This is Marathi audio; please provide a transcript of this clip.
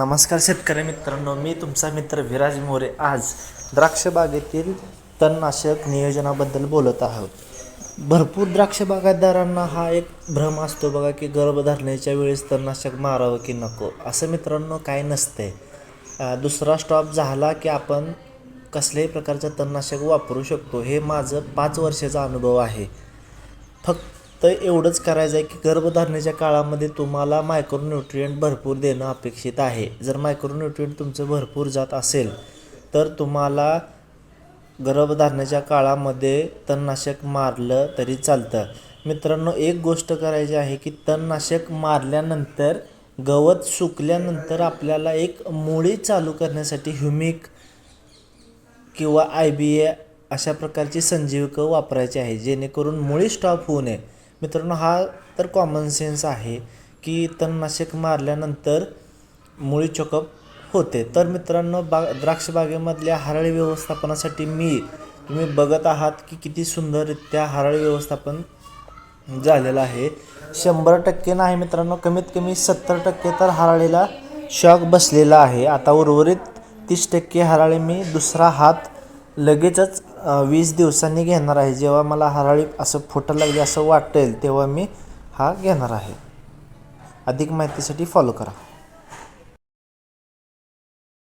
नमस्कार शेतकरी मित्रांनो मी तुमचा मित्र विराज मोरे आज द्राक्ष बागेतील तणनाशक नियोजनाबद्दल बोलत आहोत. भरपूर द्राक्ष बागायतदारांना हा एक भ्रम असतो बघा की गर्भधारणेच्या वेळेस तणनाशक मारावं की नको. असं मित्रांनो काय नसते दुसरा स्टॉप झाला की आपण कसल्याही प्रकारचं तणनाशक वापरू शकतो. हे माझं पाच वर्षाचा अनुभव आहे. फक्त तर एवढंच करायचं आहे की गर्भधारणेच्या काळामध्ये तुम्हाला मायक्रोन्युट्रियंट भरपूर देणं अपेक्षित आहे. जर मायक्रोन्युट्रियंट तुमचं भरपूर जात असेल तर तुम्हाला गर्भधारणेच्या काळामध्ये तणनाशक मारलं तरी चालतं. मित्रांनो एक गोष्ट करायची आहे की तणनाशक मारल्यानंतर गवत सुकल्यानंतर आपल्याला एक मुळी चालू करण्यासाठी ह्युमिक किंवा आय बी ए अशा प्रकारची संजीवकं वापरायची आहे जेणेकरून मुळी स्टॉप होऊ नये. मित्रांनो हा तर कॉमन सेन्स आहे की तणनाशक मारल्यानंतर मुळी चोकअप होते. तर मित्रांनो बा द्राक्षबागेमधल्या बागेमधल्या व्यवस्थापनासाठी मी तुम्ही बघत आहात की किती सुंदररित्या हरळ व्यवस्थापन झालेलं आहे. शंभर टक्के नाही मित्रांनो कमीत कमी सत्तर टक्के तर हराळीला शॉक बसलेला आहे. आता उर्वरित तीस टक्के हराळी मी दुसरा हात लगेचच वीस दिवसांनी घेणार आहे. जेव्हा मला हराळी असं फुटं लागली असं वाटेल तेव्हा मी हा घेणार आहे. अधिक माहितीसाठी फॉलो करा.